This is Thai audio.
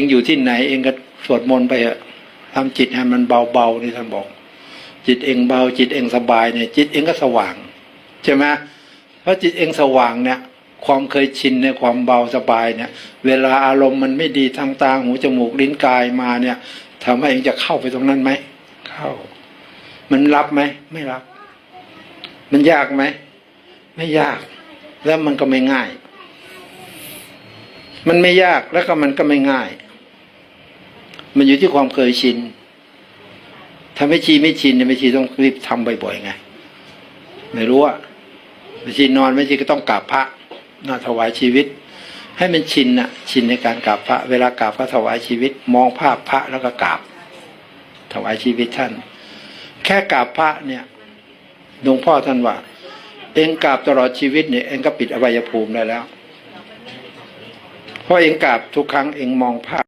องอยู่ที่ไหนเองก็สวดมนต์ไปอะทำจิตให้มันเบาๆนี่ท่านบอก จิตเองเบา จิตเองสบายเนี่ย จิตเองก็สว่างใช่ไหมเพราะจิตเองสว่างเนี่ย ความเคยชินในความเบาสบายเนี่ย เวลาอารมณ์มันไม่ดีทางตาหูจมูกลิ้นกายมาเนี่ยทำให้เองจะเข้าไปตรงนั้นไหมเข้า มันรับไหมไม่รับ มันยากไหมไม่ยาก แล้วมันก็ไม่ง่าย มันไม่ยากแล้วก็มันก็ไม่ง่าย มันอยู่ที่ความเคยชินถ้าไม่ชีไม่ชินเนี่ยไม่ชีต้องรีบทำบ่อยๆไง ไม่รู้อะไม่ชีนอนไม่ชีก็ต้องกราบพระน่าถวายชีวิต ให้มันชินน่ะชินในการกราบพระ เวลากราบก็ถวายชีวิต มองภาพพระแล้วก็กราบ ถวายชีวิตท่าน แค่กราบพระเนี่ยหลวงพ่อท่านว่า เองกราบตลอดชีวิตเนี่ยเองก็ปิดอบายภูมิได้แล้วเพราะเองกราบทุกครั้งเองมองภาพ